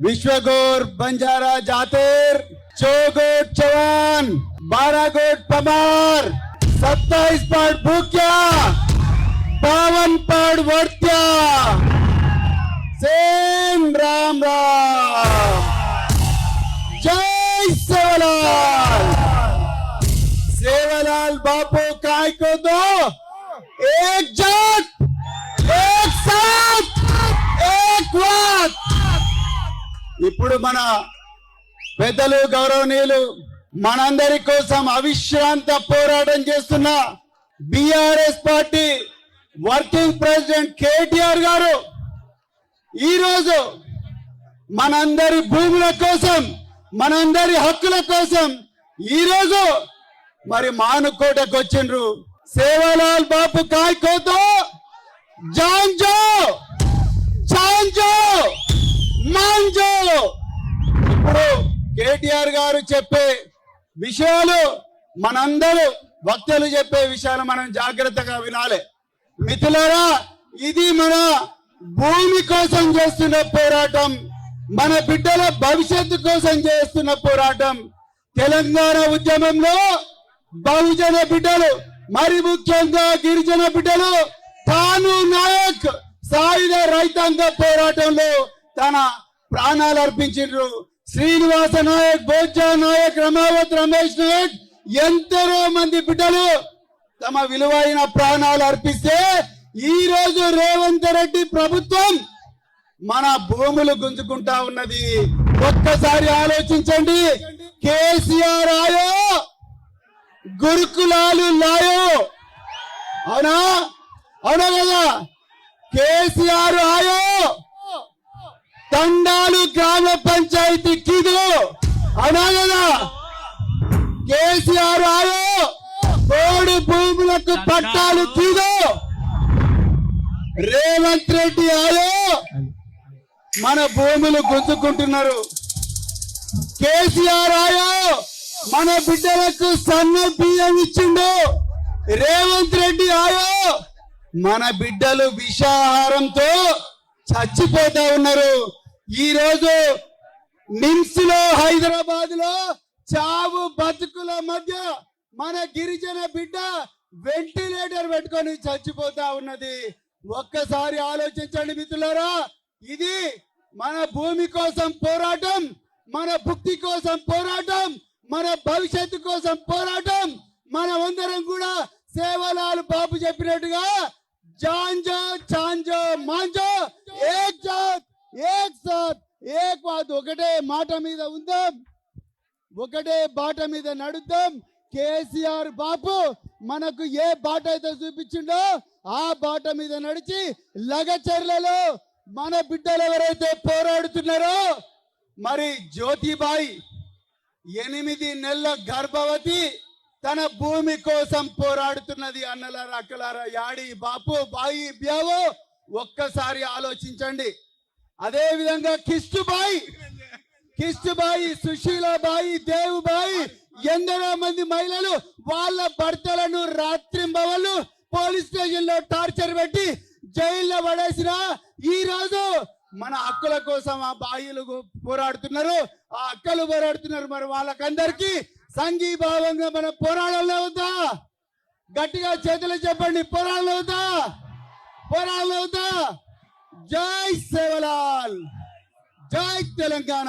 विश्वगोर बंजारा जातेर चौगोट चौहान बारह गोट पमार सत्ताईस पाठ भूक्या, बावन पाठ वर्त्या। सेम राम राम। जय सेवालाल। सेवालाल बापू काय को दो एक जात एक साथ, एक वात ఇప్పుడు మన పెద్దలు గౌరవనీయులు మనందరి కోసం అవిశ్రాంత పోరాటం చేస్తున్న BRS party working president KTR గారు ఈరోజు మనందరి భూముల కోసం మనందరి హక్కుల కోసం ఈరోజు మరి మానుకోటకు వచ్చిండ్రు. సేవలాల్ బాపు కాయ్కోతో జాన్ జో మాంజో ఇప్పుడు కేటీఆర్ గారు చెప్పే విషయాలు మనందరూ వక్తలు చెప్పే విషయాలు మనం జాగ్రత్తగా వినాలి. మిథులరా ఇది మన భూమి కోసం చేస్తున్న పోరాటం మన బిడ్డల భవిష్యత్తు కోసం చేస్తున్న పోరాటం. తెలంగాణ ఉద్యమంలో బహుజన బిడ్డలు మరి ముఖ్యంగా గిరిజన బిడ్డలు తాను నాయక్ సాయుధ రైతాంగ పోరాటంలో తన ప్రాణాలు అర్పించారు శ్రీనివాస నాయక్ బోజ్జ నాయక్ రమావత్ రమేష్ నాయక్ ఎందరో మంది బిడ్డలు తమ విలువైన ప్రాణాలు అర్పిస్తే ఈ రోజు రేవంత్ రెడ్డి ప్రభుత్వం మన భూములు గుంజుకుంటా ఉన్నది. ఒక్కసారి ఆలోచించండి. కేసీఆర్ ఆయో గురుకులాలు లాయో. అవునా? అవునా కదా? కేసీఆర్ ఆయో తండాలు గ్రామ పంచాయతీ కిదు అనాగదా కేసీఆర్ ఆయో కోడి భూములకు పట్టాలు కిదు రేవంత్ రెడ్డి ఆయో మన భూములు గుంజుకుంటున్నారు. కేసీఆర్ ఆయో మన బిడ్డలకు సన్న బియ్యం ఇచ్చిండు. రేవంత్ రెడ్డి ఆయో మన బిడ్డలు విషాహారంతో చచ్చిపోతా ఉన్నారు. ఈరోజు నిమ్స్లో హైదరాబాద్లో చావు బతుకుల మధ్య మన గిరిజన బిడ్డ వెంటిలేటర్ పెట్టుకొని చచ్చిపోతా ఉన్నది. ఒక్కసారి ఆలోచించండి మిత్రులారా ఇది మన భూమి కోసం పోరాటం మన భుక్తి కోసం పోరాటం మన భవిష్యత్తు కోసం పోరాటం. మనమందరం కూడా సేవలాలు బాబు చెప్పినట్టుగా జాంజో చాంజో మాంజో ఏ జాత్. ఏక్ సాత్ ఏక్ వాత్ ఒకటే మాట మీద ఉందాం. ఒకటే బాట మీద నడుద్దాం. కేసీఆర్ బాపు మనకు ఏ బాట అయితే చూపించిండో ఆ బాట మీద నడిచి లగచర్లలో మన బిడ్డలు ఎవరైతే పోరాడుతున్నారో మరి జ్యోతిబాయి ఎనిమిది నెలల గర్భవతి తన భూమి కోసం పోరాడుతున్నది అన్నలారా అక్కలారా యాడి బాపు బాయి బ్యావో ఒక్కసారి ఆలోచించండి. అదే విధంగా కిష్టుబాయి కిష్టుబాయి సుశీలాబాయి దేవుబాయి ఎందరో మంది మహిళలు వాళ్ళ భర్తలను రాత్రింబవళ్ళు పోలీస్ స్టేషన్లో టార్చర్ పెట్టి జైల్లో పడేసిన ఈ రోజు మన హక్కుల కోసం ఆ బాయిలు పోరాడుతున్నారు. ఆ అక్కలు పోరాడుతున్నారు మరి వాళ్ళకందరికీ సంఘీభావంగా మన పోరాడంలో అవుతా గట్టిగా చేతులు చెప్పండి పోరాడంలో అవుతా పోరాడంలో అవుతా జై సేవలాల్. జై తెలంగాణ.